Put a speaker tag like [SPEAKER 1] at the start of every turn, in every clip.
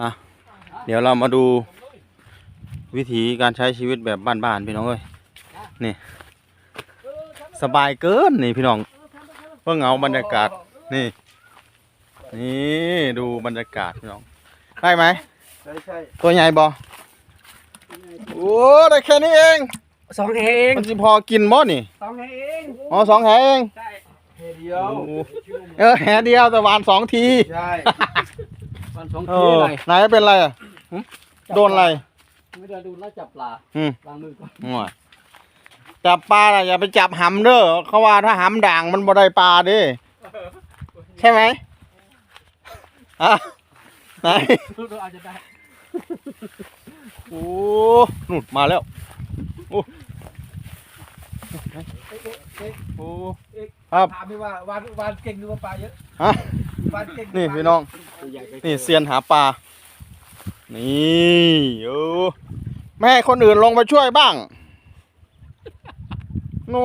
[SPEAKER 1] อะเดี๋ยวเรามาดูวิธีการใช้ชีวิตแบบบ้านๆพี่น้องเอ้ยนี่สบายเกินนี่พี่น้องเพิ่งเอาบรรยากาศนี่ นี่ดูบรรยากาศพี่น้องได้ไหม
[SPEAKER 2] ใช่ใช่
[SPEAKER 1] ตัวใหญ่บอโอ้ได้แค่นี้เอง
[SPEAKER 3] สองแหเอง
[SPEAKER 1] มันสิพอกินบ่นี่
[SPEAKER 3] สองแหเอง
[SPEAKER 1] อ๋อสองแหเอง
[SPEAKER 3] ใช่
[SPEAKER 2] เฮเดียว
[SPEAKER 1] โอ้เออแหเดียวแต่หวานสองที
[SPEAKER 2] ใช่
[SPEAKER 3] วันสอง
[SPEAKER 1] เอ
[SPEAKER 3] ที
[SPEAKER 1] อ
[SPEAKER 3] อะไร
[SPEAKER 1] ไหนเป็นไรอะหึโดนอะไร
[SPEAKER 3] ไม่ได้ดูแล้วจับปลา
[SPEAKER 1] อืม
[SPEAKER 3] วางมือก่อน
[SPEAKER 1] ง่วยจับปลาน่ะอย่าไปจับหำเด้อเขาว่าถ้าหำด่างมันบ่ได้ปลาเดิใช่ไหมอะไหน
[SPEAKER 3] ดูดูอาจจะได้
[SPEAKER 1] โอ้นุ่นมาแล้วโอ้โอ้ครับ
[SPEAKER 2] ถามพี่ว่าวันวันเก่งหรือว่าปลาเยอะ
[SPEAKER 1] ฮะ
[SPEAKER 2] วั นเก่งหรื
[SPEAKER 1] นี่
[SPEAKER 2] ปลา
[SPEAKER 1] พี่น้อง
[SPEAKER 3] ตัวใหญ่ไป
[SPEAKER 1] นี่เซียนหาปลา นี่โอ้ไม่ให้คนอื่นลงมาช่วยบ้างนู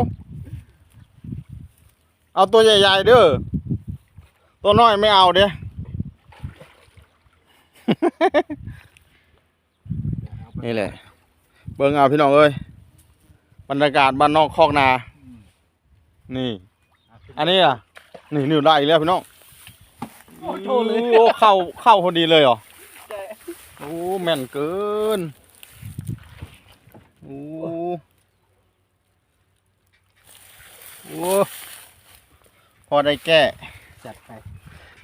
[SPEAKER 1] เอาตัวใหญ่ๆเด้อ ตัวน้อยไม่เอาเด้นี่แหละ เบิ่งเอาพี่น้องเอ้ย บรรยากาศบ้านนอกคอกนา นี่ อันนี้อะ นี่นี่ได้อีกแล้วพี่น้อง
[SPEAKER 3] โอ้โหเลย
[SPEAKER 1] โอ้เข้าเข้าพอดีเลยเหรอโอ้แม่นเกินโอ้โอ้พอได้แก้
[SPEAKER 3] จัดไป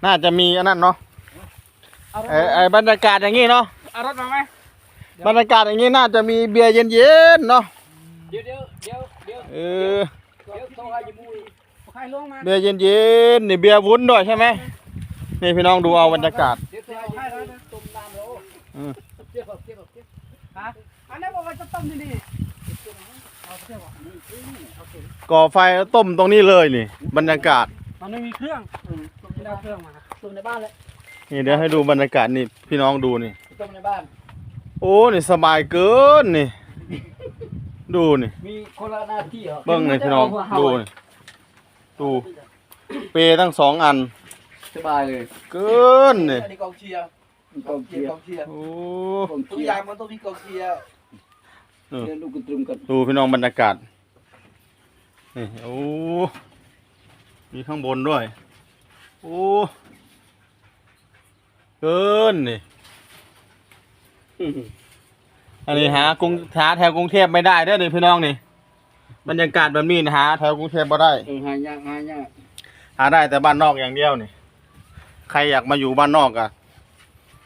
[SPEAKER 1] น่าจะมีอันนั้นเนาะ
[SPEAKER 3] เอารถ
[SPEAKER 1] ไอ้ไอ้บรรยากาศอย่างงี้เนาะ
[SPEAKER 3] เอารถมาไหม
[SPEAKER 1] บรรยากาศอย่างงี้น่าจะมีเบียร์เย็นๆเนาะ
[SPEAKER 3] เดี๋ยวเดี๋ยวเดี๋ยวเดี๋ยว
[SPEAKER 1] เออ
[SPEAKER 3] เดี๋ยวโทรหาอยู่มุ้ยใครลงมา
[SPEAKER 1] เบียร์เย็นๆนี่เบียร์วุ้นด้วยใช่ไหม นี่พี่น้องดูเอาบรรยากาศ
[SPEAKER 3] เดี๋ยวโทรหาอยู่มุ้ยต้มน้ำแล้ว
[SPEAKER 1] อืม
[SPEAKER 3] เดี๋ยวเดี๋ยวเดี๋ยวฮะอันนั้นบอกว่าจะต้มที่นี่เอาเที่ยวอะโอเค
[SPEAKER 1] ก่อไฟแล้วต้มตรงนี้เลยนี่ บรรยากาศ
[SPEAKER 3] มันไม่มีเครื่องอืมต้มไม่ได้เอาเครื่องมาต้มในบ้านเลย
[SPEAKER 1] นี่เดี๋ยวให้ดูบรรยากาศนี่พี่น้องดูนี่
[SPEAKER 3] ต้มในบ้าน
[SPEAKER 1] โอ้นี่สบายเกินนี่ ดูนี่
[SPEAKER 3] มีคนละหน้าที่เหรอ
[SPEAKER 1] เบิ้งนี่พี่น้องดูนี่ดูเปรย์ทั้งสองอัน
[SPEAKER 3] สบายเลย
[SPEAKER 1] เกินนี่
[SPEAKER 2] อันนี้กองเชียร์
[SPEAKER 3] กองเชียร์
[SPEAKER 2] กองเชียร์
[SPEAKER 1] โอ้
[SPEAKER 3] กอง
[SPEAKER 2] ทุก
[SPEAKER 3] เชีย
[SPEAKER 2] อย่าง
[SPEAKER 3] ร์
[SPEAKER 2] มันต้องมีกองเชียร์
[SPEAKER 3] เดินดูกระตรึมกัน
[SPEAKER 1] ดูพี่น้องบรรยากาศนี่โอ้มีข้างบนด้วยโอ้เกินนี่อันนี้หากรุงหาแถวกรุงเทพไม่ได้เด้อนี่พี่น้องนี่บรรยากาศแบบนี้นะหาแถวกรุงเทพบ่ได้
[SPEAKER 3] เออหายากหายาก
[SPEAKER 1] หาได้แต่บ้านนอกอย่างเดียวนี่ ใครอยากมาอยู่บ้านนอกอะ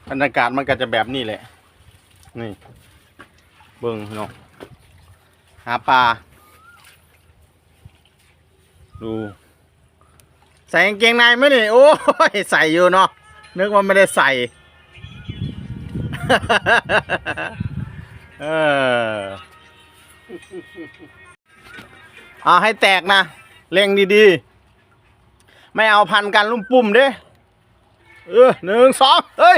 [SPEAKER 1] บรรยากาศมันก็จะแบบนี้แหละ นี่ เบิ้งพี่น้องหาปลา ดูใส่กางเกงในไหมนี่ โอ้ย ใส่อยู่เนาะนึกว่าไม่ได้ใส่ เออเอาให้แตกนะเร่งดีๆ ไม่เอาพันกันลุ่มปุ่มเด้ เออหนึ่งสองเฮ้ย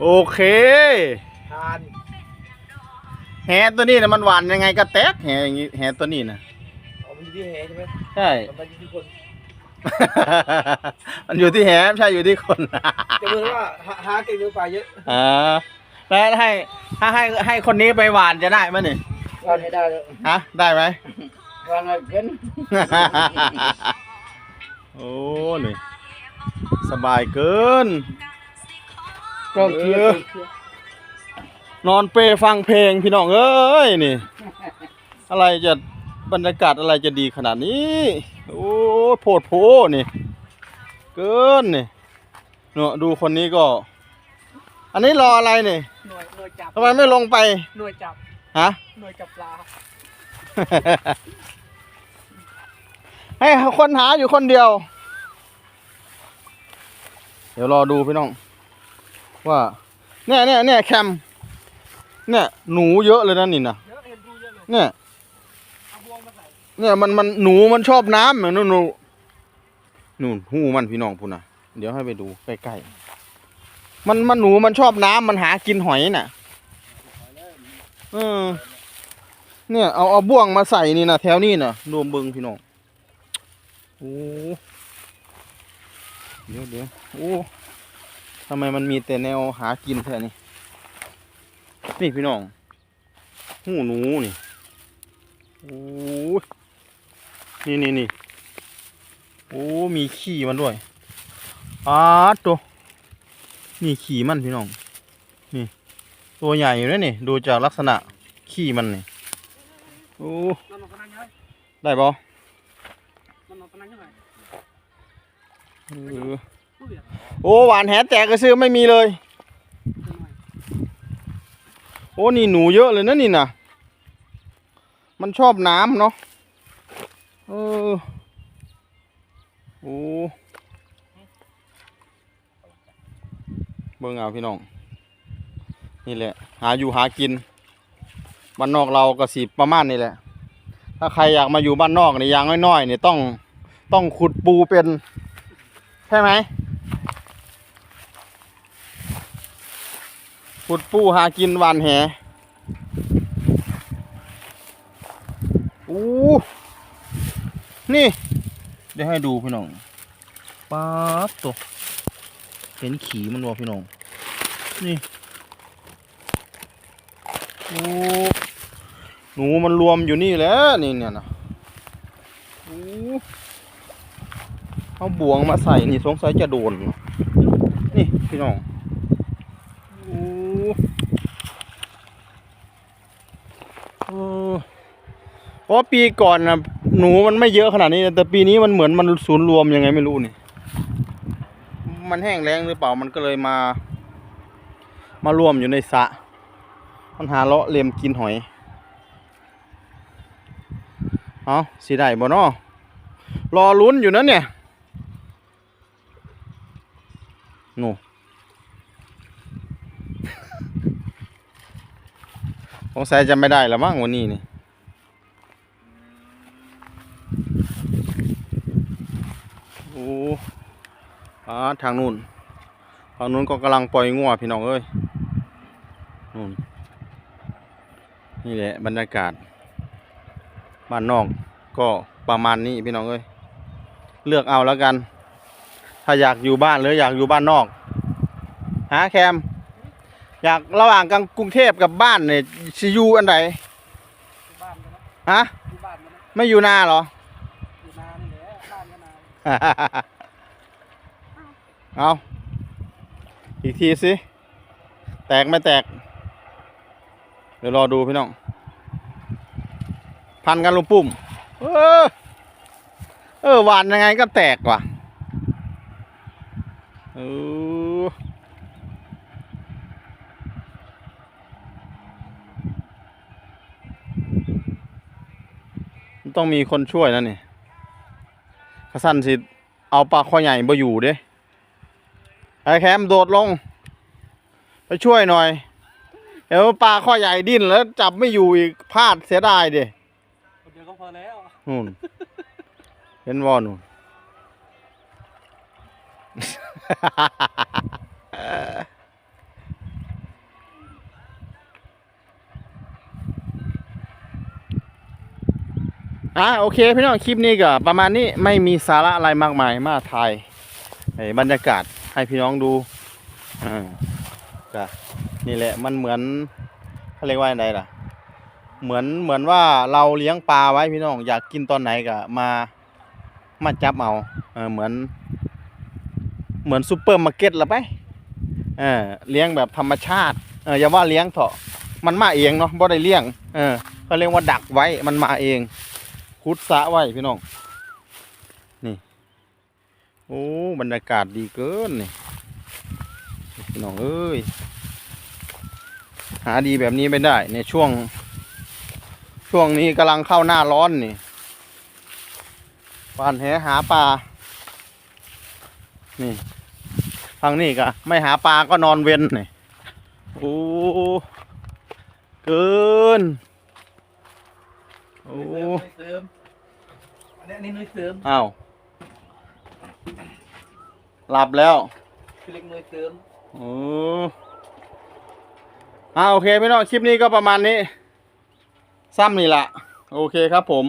[SPEAKER 1] โอเค
[SPEAKER 2] ทาน
[SPEAKER 1] แหตัวนี้นะมันหวานยังไงก็แตกแหอย่างงี้แหตัวนี้นะ
[SPEAKER 2] เอามันอยู่ที่แหใช่ไหม
[SPEAKER 1] ใช่
[SPEAKER 2] มันอยู่ที่คน
[SPEAKER 1] มันอยู่ที่แหไม่ใช่อยู่ที่คน
[SPEAKER 2] จะรู้ว่าหาหาเก่งหรือปลาเยอะ
[SPEAKER 1] อ่าแล้วให้ถ้าให้ให้คนนี้ไปหวานจะได้ไหมนี่
[SPEAKER 3] วางให้ได้แล้ว
[SPEAKER 1] ฮะได้ไหม
[SPEAKER 3] วางให้เป็น
[SPEAKER 1] โอ้นี่ สบายเกิน
[SPEAKER 3] กองเชียร์
[SPEAKER 1] เออนอนเปรฟังเพลงพี่น้องเอ้ยนี่ อะไรจะบรรยากาศอะไรจะดีขนาดนี้ โอ้โพดโพนี่ เกินนี่เนาะดูคนนี้ก็ อันนี้รออะไรนี่
[SPEAKER 3] หน่วยหน่วยจับ
[SPEAKER 1] ทำไมไม่ลงไป
[SPEAKER 3] หน่วยจับ
[SPEAKER 1] ฮะ
[SPEAKER 3] หน่วยจับปลา
[SPEAKER 1] ให้คนหาอยู่คนเดียวเดี๋ยวรอดูพี่น้อง ว่าเนี่ยเนี่ยเนี่ยแคมเนี่ยหนูเยอะเลยนะนี่นะ
[SPEAKER 3] เยอะเห็นดูเยอะเลย
[SPEAKER 1] เนี่ย
[SPEAKER 3] เนี่
[SPEAKER 1] ยมันมันหนูมันชอบน้ำเหมือนนู่นนู่นนู่นหูมันพี่น้องพูนะเดี๋ยวให้ไปดูใกล้ๆมันมันหนูมันชอบน้ำมันหากินหอยน่ะเออเนี่ยเอาเอาบ่วงมาใส่นี่นะแถวนี้น่ะรวมเบิงพี่น้องโอ้ เดี๋ยวเดี๋ยวโอ้ทำไมมันมีแต่แนวหากินแค่นี้นี่พี่น้องหูหนูนี่โอ้ยนี่นี่นี่โอ้มีขี้มันด้วยอาตัวนี่ขี้มันพี่น้องนี่ตัวใหญ่อยู่นะนี่ดูจากลักษณะขี้มันนี่โอ้
[SPEAKER 3] ไง
[SPEAKER 1] ได้ปะ โอ้หวานแหแตกกระซื้อไม่มีเลย โอ้นี่หนูเยอะเลยนะนี่นะมันชอบน้ำเนาะเออโอ้เบิ่งเอาพี่น้อง นี่แหละ หาอยู่หากิน บ้านนอกเราก็สิประมาณนี้แหละ ถ้าใครอยากมาอยู่บ้านนอกนี่ย่างน้อยๆนี่ต้องต้องขุดปูเป็น ใช่ไหมขุดปูหากินวานแหอู้นี่ เดี๋ยวให้ดูพี่น้องป๊าบตัว เห็นขีมันวะพี่น้อง นี่โอ้หนูมันรวมอยู่นี่แหล้วนี่เนี่ยนะโอ้ เอาบ่วงมาใส่นี่สงสัยจะโดน นี่พี่น้องโอ้เออเพราะปีก่อนนะหนูมันไม่เยอะขนาดนี้ แต่ปีนี้มันเหมือนมันศูนย์รวมยังไงไม่รู้นี่ มันแห้งแล้งหรือเปล่ามันก็เลยมา มารวมอยู่ในสระมันหาเลาะเลียมกินหอย เอาสิได้บ่เนาะรอลุ้นอยู่นะเนี่ย หนูสงสัยจะไม่ได้แล้วมั้งวันนี้นี่โอ้อาทางนู้นทางนู้นก็กำลังปล่อยงัวพี่น้องเอ้ยนู่นนี่แหละบรรยากาศ บ้านนอกก็ประมาณนี้พี่น้องเอ้ย เลือกเอาแล้วกัน ถ้าอยากอยู่บ้านหรืออยากอยู่บ้านนอกหาแคม อยากระหว่างกลางกรุงเทพกับบ้านเนี่ยสิอยู่อันไหน
[SPEAKER 3] อยู่บ้านกันนะ
[SPEAKER 1] ฮะ
[SPEAKER 3] อยู่บ้านกันนะ
[SPEAKER 1] ไม่อยู่นาเหรอ
[SPEAKER 3] อยู่นานี่แหละบ้านกันนา
[SPEAKER 1] เอาอีกทีสิ แตกไม่แตก เดี๋ยวรอดูพี่น้อง พันกันลุงปุ่ม เออ เออหวานยังไงก็แตกว่ะ เออมันต้องมีคนช่วยนะนี่ขสั้นสิ เอาปลาข้อใหญ่มาอยู่เด้ไอ้แคมโดดลง ไปช่วยหน่อย เดี๋ยวปลาข้อใหญ่ดิ้นแล้วจับไม่อยู่อีกพลาดเสียดายเด้
[SPEAKER 3] คนเดียวก็พอแล้ว
[SPEAKER 1] นู่นเห็นวอนู่น อะโอเคพี่น้องคลิปนี้ก็ประมาณนี้ไม่มีสาระอะไรมากมายมาถ่ายไอ้บรรยากาศให้พี่น้องดูอ่าก็นี่แหละมันเหมือนเขาเรียกว่าอะไรล่ะ เหมือนเหมือนว่าเราเลี้ยงปลาไว้พี่น้องอยากกินตอนไหนก็มามาจับเอาเออเหมือน เหมือนซูเปอร์มาร์เก็ตละไปเออเลี้ยงแบบธรรมชาติเอออย่าว่าเลี้ยงเถอะมันมาเองเนาะบ่ได้เลี้ยงเออเขาเรียกว่าดักไว้มันมาเองคุดสะไว้พี่น้องนี่โอ้บรรยากาศดีเกินนี่พี่น้องเอ้ยหาดีแบบนี้ไม่ได้ในช่วง ช่วงนี้กำลังเข้าหน้าร้อนนี่ปานแหหาปลา นี่ทางนี้ก็ไม่หาปลาก็นอนเว้นนี่โอ้เกินโอ้
[SPEAKER 2] นุ้ยเสริมอันนี้อันนี้นุ้ยเสริม
[SPEAKER 1] อ้าวหลับแล้ว
[SPEAKER 2] คือเล็กนุ้ยเสริม
[SPEAKER 1] โอ้อ่าโอเคพี่น้องคลิปนี้ก็ประมาณนี้ ซ้ำนี่แหละโอเคครับผม